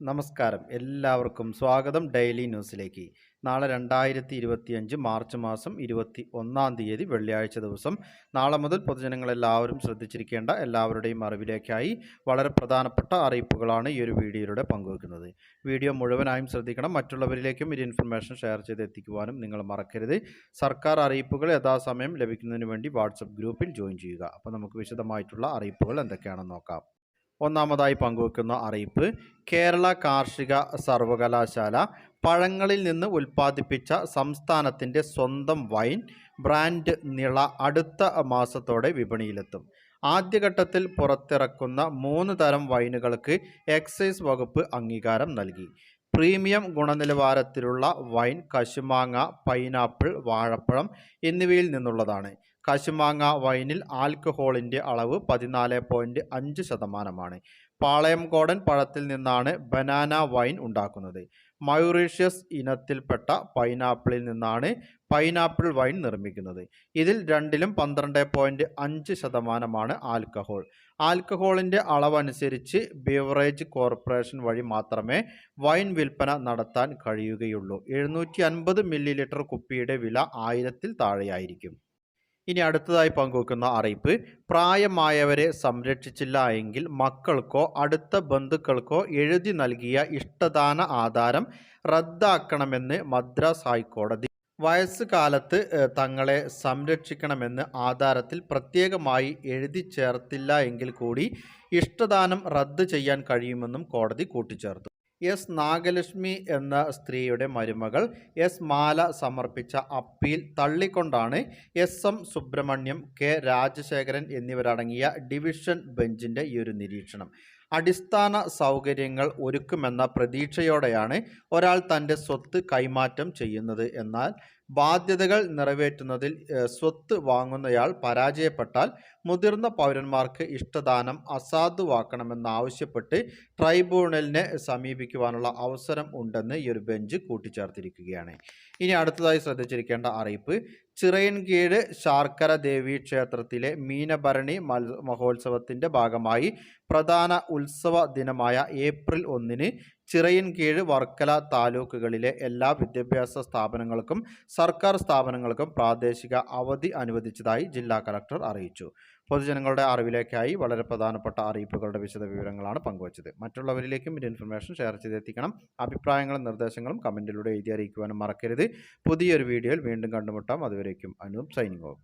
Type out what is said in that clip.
നമസ്കാരം. എല്ലാവർക്കും സ്വാഗതം ഡെയിലി ന്യൂസിലേക്ക്. നാളെ രണ്ടായിരത്തി ഇരുപത്തിയഞ്ച് മാർച്ച് മാസം ഇരുപത്തി ഒന്നാം തീയതി വെള്ളിയാഴ്ച ദിവസം. നാളെ മുതൽ പൊതുജനങ്ങളെല്ലാവരും ശ്രദ്ധിച്ചിരിക്കേണ്ട എല്ലാവരുടെയും അറിവിലേക്കായി വളരെ പ്രധാനപ്പെട്ട അറിയിപ്പുകളാണ് ഈ ഒരു വീഡിയോയിലൂടെ പങ്കുവെക്കുന്നത്. വീഡിയോ മുഴുവനായും ശ്രദ്ധിക്കണം. മറ്റുള്ളവരിലേക്കും ഈ ഇൻഫർമേഷൻ ഷെയർ ചെയ്ത് എത്തിക്കുവാനും നിങ്ങൾ മറക്കരുത്. സർക്കാർ അറിയിപ്പുകൾ യഥാസമയം ലഭിക്കുന്നതിന് വേണ്ടി വാട്സപ്പ് ഗ്രൂപ്പിൽ ജോയിൻ ചെയ്യുക. അപ്പോൾ നമുക്ക് വിശദമായിട്ടുള്ള അറിയിപ്പുകൾ എന്തൊക്കെയാണെന്ന് നോക്കാം. ഒന്നാമതായി പങ്കുവെക്കുന്ന അറിയിപ്പ് കേരള കാർഷിക സർവകലാശാല പഴങ്ങളിൽ നിന്ന് ഉൽപ്പാദിപ്പിച്ച സംസ്ഥാനത്തിന്റെ സ്വന്തം വൈൻ ബ്രാൻഡ് നിള അടുത്ത മാസത്തോടെ വിപണിയിലെത്തും. ആദ്യഘട്ടത്തിൽ പുറത്തിറക്കുന്ന മൂന്ന് തരം വൈനുകൾക്ക് എക്സൈസ് വകുപ്പ് അംഗീകാരം നൽകി. പ്രീമിയം ഗുണനിലവാരത്തിലുള്ള വൈൻ കശുമാങ്ങ പൈനാപ്പിൾ വാഴപ്പഴം എന്നിവയിൽ നിന്നുള്ളതാണ്. കശുമാങ്ങ വൈനിൽ ആൽക്കഹോളിന്റെ അളവ് പതിനാല് പോയിന്റ് അഞ്ച് ശതമാനമാണ്. പാളയംകോടൻ പഴത്തിൽ നിന്നാണ് ബനാന വൈൻ ഉണ്ടാക്കുന്നത്. മയൂറീഷ്യസ് ഇനത്തിൽപ്പെട്ട പൈനാപ്പിളിൽ നിന്നാണ് പൈനാപ്പിൾ വൈൻ നിർമ്മിക്കുന്നത്. ഇതിൽ രണ്ടിലും പന്ത്രണ്ട് പോയിന്റ് അഞ്ച് ശതമാനമാണ് ആൽക്കഹോൾ. ആൽക്കഹോളിന്റെ അളവനുസരിച്ച് ബീവറേജ് കോർപ്പറേഷൻ വഴി മാത്രമേ വൈൻ വിൽപ്പന നടത്താൻ കഴിയുകയുള്ളൂ. എഴുന്നൂറ്റി അൻപത് മില്ലി ലിറ്റർ കുപ്പിയുടെ വില ആയിരത്തിൽ താഴെയായിരിക്കും. ഇനി അടുത്തതായി പങ്കുവെക്കുന്ന അറിയിപ്പ് പ്രായമായവരെ സംരക്ഷിച്ചില്ല എങ്കിൽ മക്കൾക്കോ അടുത്ത ബന്ധുക്കൾക്കോ എഴുതി നൽകിയ ഇഷ്ടദാന ആധാരം റദ്ദാക്കണമെന്ന് മദ്രാസ് ഹൈക്കോടതി. വയസ്സുകാലത്ത് തങ്ങളെ സംരക്ഷിക്കണമെന്ന് ആധാരത്തിൽ പ്രത്യേകമായി എഴുതി ചേർത്തില്ല എങ്കിൽ കൂടി ഇഷ്ടദാനം റദ്ദ് ചെയ്യാൻ കഴിയുമെന്നും കോടതി കൂട്ടിച്ചേർത്തു. എസ് നാഗലക്ഷ്മി എന്ന സ്ത്രീയുടെ മരുമകൾ എസ് മാല സമർപ്പിച്ച appeal തള്ളിക്കൊണ്ടാണ് S M Subramaniam K Rajasekharan എന്നിവരടങ്ങിയ ഡിവിഷൻ ബെഞ്ചിന്റെ ഈ ഒരു നിരീക്ഷണം. അടിസ്ഥാന സൗകര്യങ്ങൾ ഒരുക്കുമെന്ന പ്രതീക്ഷയോടെയാണ് ഒരാൾ തന്റെ സ്വത്ത് കൈമാറ്റം ചെയ്യുന്നത്. എന്നാൽ ബാധ്യതകൾ നിറവേറ്റുന്നതിൽ സ്വത്ത് വാങ്ങുന്നയാൾ പരാജയപ്പെട്ടാൽ മുതിർന്ന പൗരന്മാർക്ക് ഇഷ്ടദാനം അസാധുവാക്കണമെന്നാവശ്യപ്പെട്ട് ട്രൈബ്യൂണലിനെ സമീപിക്കുവാനുള്ള അവസരം ഉണ്ടെന്ന് ഈ ഒരു ബെഞ്ച് കൂട്ടിച്ചേർത്തിരിക്കുകയാണ്. ഇനി അടുത്തതായി ശ്രദ്ധിച്ചിരിക്കേണ്ട അറിയിപ്പ് ചിറയൻകീഴ് ശാർക്കര ദേവി ക്ഷേത്രത്തിലെ മീനഭരണി മൽ മഹോത്സവത്തിന്റെ ഭാഗമായി പ്രധാന ഉത്സവ ദിനമായ ഏപ്രിൽ ഒന്നിന് ചിറയൻകീഴ് വർക്കല താലൂക്കുകളിലെ എല്ലാ വിദ്യാഭ്യാസ സ്ഥാപനങ്ങൾക്കും സർക്കാർ സ്ഥാപനങ്ങൾക്കും പ്രാദേശിക അവധി അനുവദിച്ചതായി ജില്ലാ കലക്ടർ അറിയിച്ചു. പൊതുജനങ്ങളുടെ അറിവിലേക്കായി വളരെ പ്രധാനപ്പെട്ട അറിയിപ്പുകളുടെ വിശദ വിവരങ്ങളാണ് പങ്കുവച്ചത്. മറ്റുള്ളവരിലേക്കും ഇതിന്റെ ഇൻഫർമേഷൻ ഷെയർ ചെയ്തെത്തിക്കണം. അഭിപ്രായങ്ങളും നിർദ്ദേശങ്ങളും കമന്റിലൂടെ എഴുതി അറിയിക്കുവാനും മറക്കരുത്. പുതിയൊരു വീഡിയോയിൽ വീണ്ടും കണ്ടുമുട്ടാം. അതുവരേക്കും അനൂപ് സൈനിങ് ഓഫ്